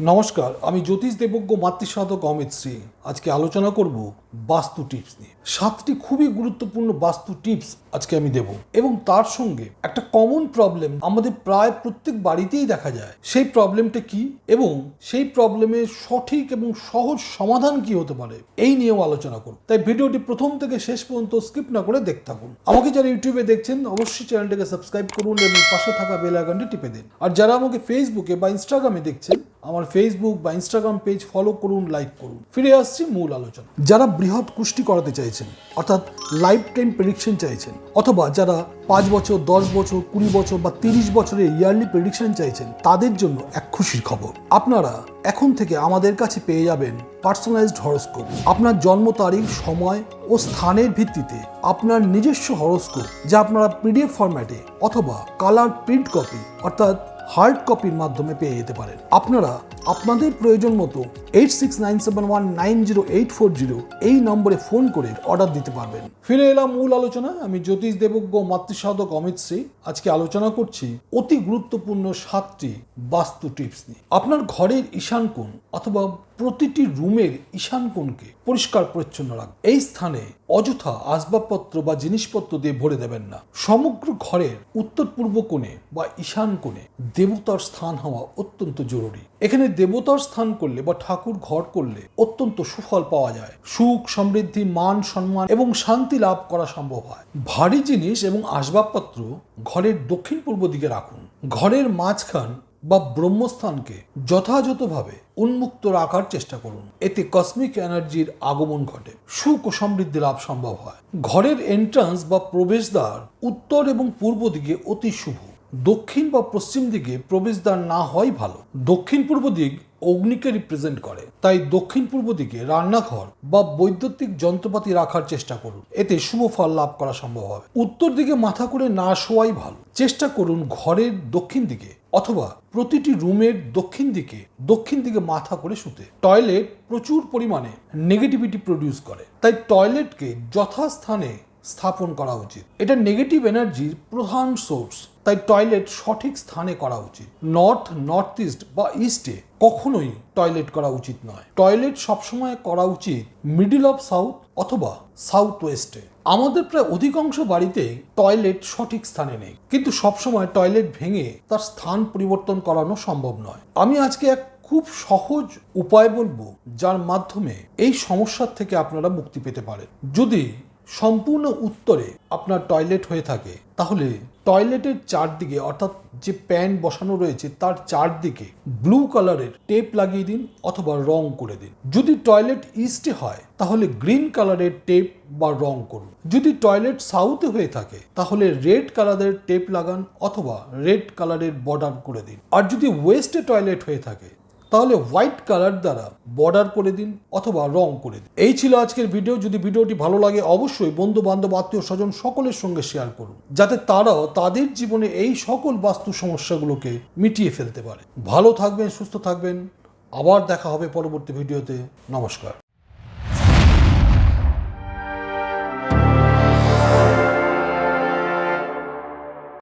নমস্কার, আমি জ্যোতিষ দেবজ্ঞ মাতৃসাধক অমিত শ্রী। আজকে আলোচনা করব বাস্তু টিপস নিয়ে। সাতটি খুবই গুরুত্বপূর্ণ বাস্তু টিপস আজকে আমি দেব। এবং তার সঙ্গে একটা কমন প্রবলেম আমাদের প্রায় প্রত্যেক বাড়িতেই দেখা যায়। সেই প্রবলেমটা কি এবং সেই প্রবলেমের সঠিক এবং সহজ সমাধান কি হতে পারে, এই নিয়েও আলোচনা করব। তাই ভিডিওটি প্রথম থেকে শেষ পর্যন্ত স্কিপ না করে দেখতে থাকুন। আমাকে যারা ইউটিউবে দেখছেন, অবশ্যই চ্যানেলটাকে সাবস্ক্রাইব করুন এবং পাশে থাকা বেল আইকনটি টিপে দিন। আর যারা আমাকে ফেসবুকে বা ইনস্টাগ্রামে দেখছেন আমার ফেসবুক বা ইনস্টাগ্রাম পেজ ফলো করুন লাইক করুন। ফিরে আসছি মূল আলোচনা যারা বৃহৎ কুষ্টি করাতে চাইছেন, অর্থাৎ লাইফ টাইম প্রেডিকশন চাইছেন, অথবা যারা পাঁচ বছর, দশ বছর, কুড়ি বছর বা তিরিশ বছরের ইয়ারলি প্রেডিকশন চাইছেন, তাদের জন্য এক খুশির খবর। আপনারা এখন থেকে আমাদের কাছে পেয়ে যাবেন পার্সোনালাইজড হরস্কোপ আপনার জন্ম তারিখ, সময় ও স্থানের ভিত্তিতে আপনার নিজস্ব হরস্কোপ যা আপনারা পিডিএফ ফরম্যাটে অথবা কালার প্রিন্ট কপি অর্থাৎ হার্ড কপির মাধ্যমে পেয়ে যেতে পারেন। আপনারা আপনাদের প্রয়োজন মতো eight six nine seven one nine zero eight four zero এই নম্বরে ফোন করে অর্ডার দিতে পারবেন। ফিরে এলাম মূল আলোচনা আমি জ্যোতিষ দেবজ্ঞ মাতৃসাধক অমিত শ্রী। আজকে আলোচনা করছি অতি গুরুত্বপূর্ণ সাতটি বাস্তু টিপস নিয়ে। আপনার ঘরের ঈশান কোণ অথবা প্রতিটি রুমের ঈশান কোণকে পরিষ্কার পরিচ্ছন্ন রাখুন এই স্থানে অযথা আসবাবপত্র বা জিনিসপত্র দিয়ে ভরে দেবেন না। সমগ্র ঘরের উত্তর পূর্ব কোণে বা ঈশান কোণে দেবতার স্থান হওয়া অত্যন্ত জরুরি। এখানে দেবতার স্থান করলে বা ঠাকুর ঘর করলে অত্যন্ত সুফল পাওয়া যায়। সুখ, সমৃদ্ধি, মান, সম্মান এবং শান্তি লাভ করা সম্ভব হয়। ভারী জিনিস এবং আসবাবপত্র ঘরের দক্ষিণ পূর্ব দিকে রাখুন। ঘরের মাঝখান বা ব্রহ্মস্থানকে যথাযথভাবে উন্মুক্ত রাখার চেষ্টা করুন। এতে কসমিক এনার্জির আগমন ঘটে। সুখ ও সমৃদ্ধি লাভ সম্ভব হয়। ঘরের এন্ট্রান্স বা প্রবেশদ্বার উত্তর এবং পূর্ব দিকে অতি শুভ। দক্ষিণ বা পশ্চিম দিকে প্রবেশদ্বার না হয় ভালো। দক্ষিণ পূর্ব দিক অগ্নিকে রিপ্রেজেন্ট করে। তাই দক্ষিণ পূর্ব দিকে রান্নাঘর বা বৈদ্যুতিক যন্ত্রপাতি রাখার চেষ্টা করুন। এতে শুভ ফল লাভ করা সম্ভব হবে। উত্তর দিকে মাথা করে না শোয়াই ভালো। চেষ্টা করুন ঘরের দক্ষিণ দিকে অথবা প্রতিটি রুমের দক্ষিণ দিকে দক্ষিণ দিকে মাথা করে শুতে। টয়লেট প্রচুর পরিমাণে নেগেটিভিটি প্রডিউস করে। তাই টয়লেটকে যথাস্থানে স্থাপন করা উচিত। এটা নেগেটিভ এনার্জির প্রধান সোর্স তাই টয়লেট সঠিক স্থানে করা উচিত। নর্থ নর্থ ইস্ট বা ইস্টে কখনোই টয়লেট করা উচিত নয়। টয়লেট সবসময় করা উচিত মিডিল অফ সাউথ অথবা সাউথ ওয়েস্টে আমাদের প্রায় অধিকাংশ বাড়িতে টয়লেট সঠিক স্থানে নেই। কিন্তু সবসময় টয়লেট ভেঙে তার স্থান পরিবর্তন করানো সম্ভব নয়। আমি আজকে এক খুব সহজ উপায় বলব, যার মাধ্যমে এই সমস্যার থেকে আপনারা মুক্তি পেতে পারেন। যদি সম্পূর্ণ উত্তরে আপনার টয়লেট হয়ে থাকে। তাহলে টয়লেটের চারদিকে, অর্থাৎ যে প্যান বসানো রয়েছে, তার চারদিকে ব্লু কালারের টেপ লাগিয়ে দিন অথবা রং করে দিন। যদি টয়লেট ইস্টে হয়, তাহলে গ্রিন কালারের টেপ বা রং করুন। যদি টয়লেট সাউথে হয়ে থাকে, তাহলে রেড কালারের টেপ লাগান অথবা রেড কালারের বর্ডার করে দিন। আর যদি ওয়েস্টে টয়লেট হয়ে থাকে তাহলে হোয়াইট কালার দ্বারা বর্ডার করে দিন অথবা রং করে দিন। এই ছিল আজকের ভিডিও যদি ভিডিওটি ভালো লাগে, অবশ্যই বন্ধু বান্ধব আত্মীয় স্বজন সকলের সঙ্গে শেয়ার করুন, যাতে তারাও তাদের জীবনে এই সকল বাস্তু সমস্যাগুলোকে মিটিয়ে ফেলতে পারে। ভালো থাকবেন, সুস্থ থাকবেন। আবার দেখা হবে পরবর্তী ভিডিওতে নমস্কার।